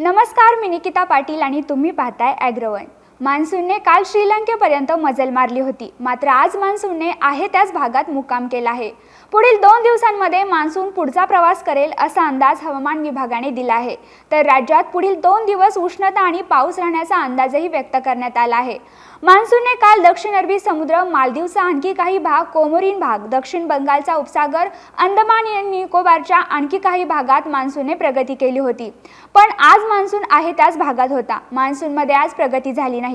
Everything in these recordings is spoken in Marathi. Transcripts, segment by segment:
नमस्कार मी निकिता पाटील आणि तुम्ही पाहताय ॲग्रवन मान्सूनने काल श्रीलंकेपर्यंत मजल मारली होती. मात्र आज मान्सूनने आहे त्याच भागात मुक्काम केला आहे. पुढील दोन दिवसांमध्ये मान्सून पुढचा प्रवास करेल असा अंदाज हवामान विभागाने दिला आहे. तर राज्यात पुढील दोन दिवस उष्णता आणि पाऊस राहण्याचा अंदाजही व्यक्त करण्यात आला आहे. मान्सूनने काल दक्षिण अरबी समुद्र मालदीवचा आणखी काही भाग कोमोरीन भाग दक्षिण बंगालचा उपसागर अंदमान निकोबारच्या आणखी काही भागात मान्सूनने प्रगती केली होती. पण आज मान्सून आहे त्याच भागात होता. मान्सूनमध्ये आज प्रगती झाली नाही.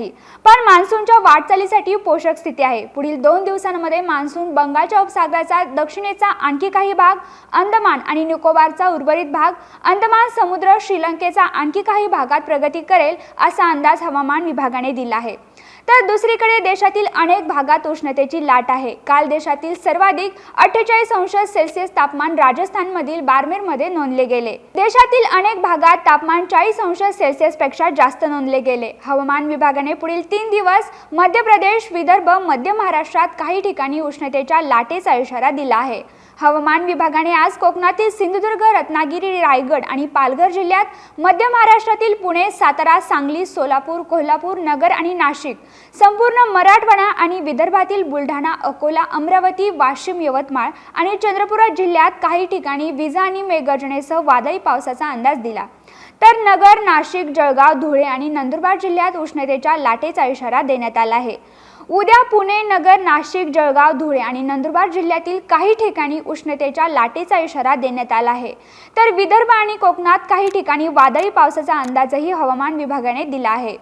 पण मान्सूनच्या वाटचालीसाठी पोषक स्थिती आहे. पुढील दोन दिवसांमध्ये मान्सून बंगालच्या उपसागराचा दक्षिणेचा आणखी काही भाग अंदमान आणि निकोबारचा उर्वरित भाग अंदमान समुद्र श्रीलंकेचा आणखी काही भागात प्रगती करेल असा अंदाज हवामान विभागाने दिला आहे. तर दुसरीकडे देशातील अनेक भागात उष्णतेची लाट आहे. काल देशातील सर्वाधिक अठ्ठेचाळीस अंश सेल्सिअस तापमान राजस्थानमधील बारमेरमध्ये नोंदले गेले. देशातील अनेक भागात तापमान चाळीस अंश सेल्सिअसपेक्षा जास्त नोंदले गेले. हवामान विभागाने पुढील तीन दिवस मध्य प्रदेश विदर्भ मध्य महाराष्ट्रात काही ठिकाणी उष्णतेच्या लाटेचा इशारा दिला आहे. हवामान विभागाने आज कोकणातील सिंधुदुर्ग रत्नागिरी रायगड आणि पालघर जिल्ह्यात मध्य महाराष्ट्रातील पुणे सातारा सांगली सोलापूर कोल्हापूर नगर आणि नाशिक संपूर्ण मराठवाडा आणि विदर्भातील बुलढाणा अकोला अमरावती वाशिम यवतमाळ आणि चंद्रपूर जिल्ह्यात काही ठिकाणी विजा आणि मेघगर्जनेसह वादळी पावसाचा अंदाज दिला. तर नगर नाशिक जळगाव धुळे आणि नंदुरबार जिल्ह्यात उष्णतेच्या लाटेचा इशारा देण्यात आला आहे. उद्या पुणे नगर नाशिक जळगाव धुळे आणि नंदुरबार जिल्ह्यातील काही ठिकाणी उष्णतेच्या लाटेचा इशारा देण्यात आला आहे. तर विदर्भ आणि कोकणात काही ठिकाणी वादळी पावसाचा अंदाजही हवामान विभागाने दिला आहे.